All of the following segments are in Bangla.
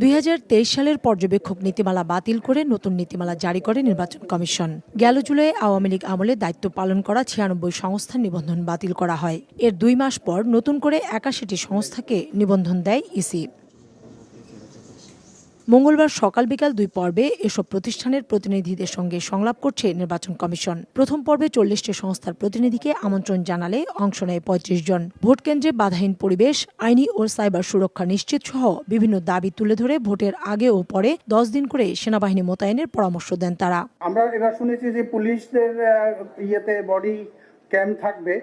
দুই হাজার তেইশ সালের পর্যবেক্ষক নীতিমালা বাতিল করে নতুন নীতিমালা জারি করে নির্বাচন কমিশন। গেল জুলাই আওয়ামী লীগ আমলে দায়িত্ব পালন করা ছিয়ানব্বই সংস্থার নিবন্ধন বাতিল করা হয়। এর দুই মাস পর নতুন করে একাশিটি সংস্থাকে নিবন্ধন দেয় ইসি। মঙ্গলবার সকাল বিকাল দুই পর্বে এসব প্রতিষ্ঠানের প্রতিনিধিদের সঙ্গে সংলাপ করছে নির্বাচন কমিশন। প্রথম পর্বে চল্লিশটি সংস্থার প্রতিনিধিকে আমন্ত্রণ জানালে অংশ নেয় পঁয়ত্রিশ জন। ভোট কেন্দ্রে বাধাহীন পরিবেশ, আইনি ও সাইবার সুরক্ষা নিশ্চিত সহ বিভিন্ন দাবি তুলে ধরে ভোটের আগে ও পরে দশ দিন করে সেনাবাহিনী মোতায়েনের পরামর্শ দেন তারা। আমরা এবার শুনেছি যে পুলিশদের ইয়েতে, বডি ক্যাম্প থাকবে।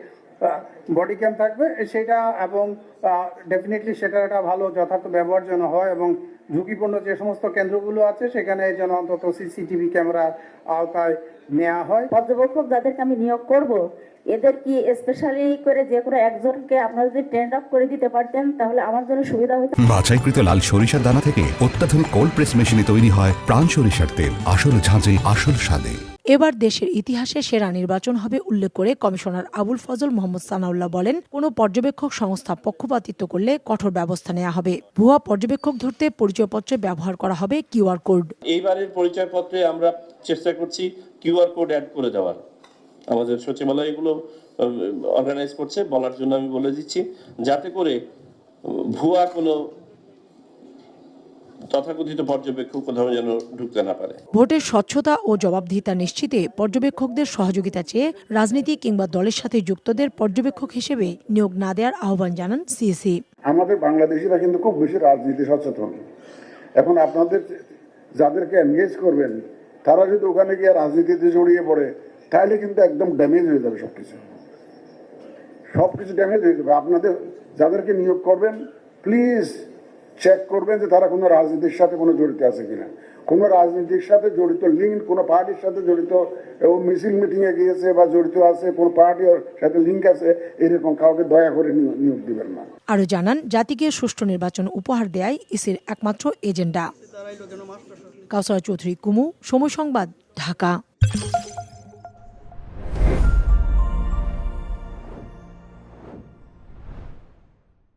বডি ক্যাম্প থাকবে। সেটা এবং ডেফিনেটলি সেটা একটা ভালো যথার্থ ব্যবহার যেন হয় এবং ঝুঁকিপূর্ণ যে সমস্ত কেন্দ্রগুলো আছে সেখানে যেন অন্তত সিসিটিভি ক্যামেরার আওতায় নেওয়া হয়। পর্যবেক্ষক যাদেরকে আমি নিয়োগ করব এদের কি স্পেশালি করে যে কোনো একজনকে আপনারা যদি ট্রেন্ড আপ করে দিতে পারতেন তাহলে আমার জন্য সুবিধা হতো? বাছাইকৃত লাল সরিষার দানা থেকে অত্যাধুনিক কোল্ড প্রেস মেশিনে তৈরি হয় প্রাণ সরিষার তেল। আসল ঝাঁঝে আসল স্বাদে। এবার দেশের ইতিহাসে সেরা নির্বাচন হবে উল্লেখ করে কমিশনার আবুল ফজল মোহাম্মদ সানাউল্লাহ বলেন, কোনো পর্যবেক্ষক সংস্থা পক্ষপাতিত্ব করলে কঠোর ব্যবস্থা নেওয়া হবে। ভুয়া পর্যবেক্ষক ধরতে পরিচয়পত্রে ব্যবহার করা হবে কিউআর কোড। এইবারের পরিচয়পত্রে আমরা চেষ্টা করছি কিউআর কোড অ্যাড করে দেওয়ার। আমাদের সচিবালয় এগুলো অর্গানাইজ করছে, বলার জন্য আমি বলে দিচ্ছি, যাতে করে ভুয়া কোনো তথাকথিত পর্যবেক্ষক কোথাও যেন ঢুকতে না পারে। ভোটের স্বচ্ছতা ও জবাবদিহিতা নিশ্চিতে পর্যবেক্ষকদের সহযোগিতা চেয়ে রাজনীতি কিংবা দলের সাথে যুক্তদের পর্যবেক্ষক হিসেবে নিয়োগ না দেওয়ার আহ্বান জানান সিএসি আমাদের বাংলাদেশিরা কিন্তু খুব বেশি রাজনীতি সচেতন। এখন আপনাদের যাদেরকে এনগেজ করবেন তারা যদি ওখানে গিয়ে রাজনীতিতে জড়িয়ে পড়ে তাহলে কিন্তু একদম ড্যামেজ হয়ে যাবে সবকিছু। সবকিছু ড্যামেজ হয়ে যাবে। আপনাদের যাদেরকে নিয়োগ করবেন প্লিজ চেক করবেন যে তারা কোনো রাজনীতির সাথে কোনো জড়িত আছে কিনা। কোনো রাজনীতির সাথে জড়িত লিঙ্ক কোনো পার্টির সাথে জড়িত এবং মিছিল মিটিং এ গিয়েছে বা জড়িত আছে, কোনো পার্টির সাথে লিঙ্ক আছে, এরকম কাউকে দয়া করে নিয়োগ- দিবেন না। আরও জানান, জাতিকে সুষ্ঠু নির্বাচন উপহার দেয় ইসির একমাত্র এজেন্ডা। কাউসারা চৌধুরী, কুমু, সময় সংবাদ, ঢাকা।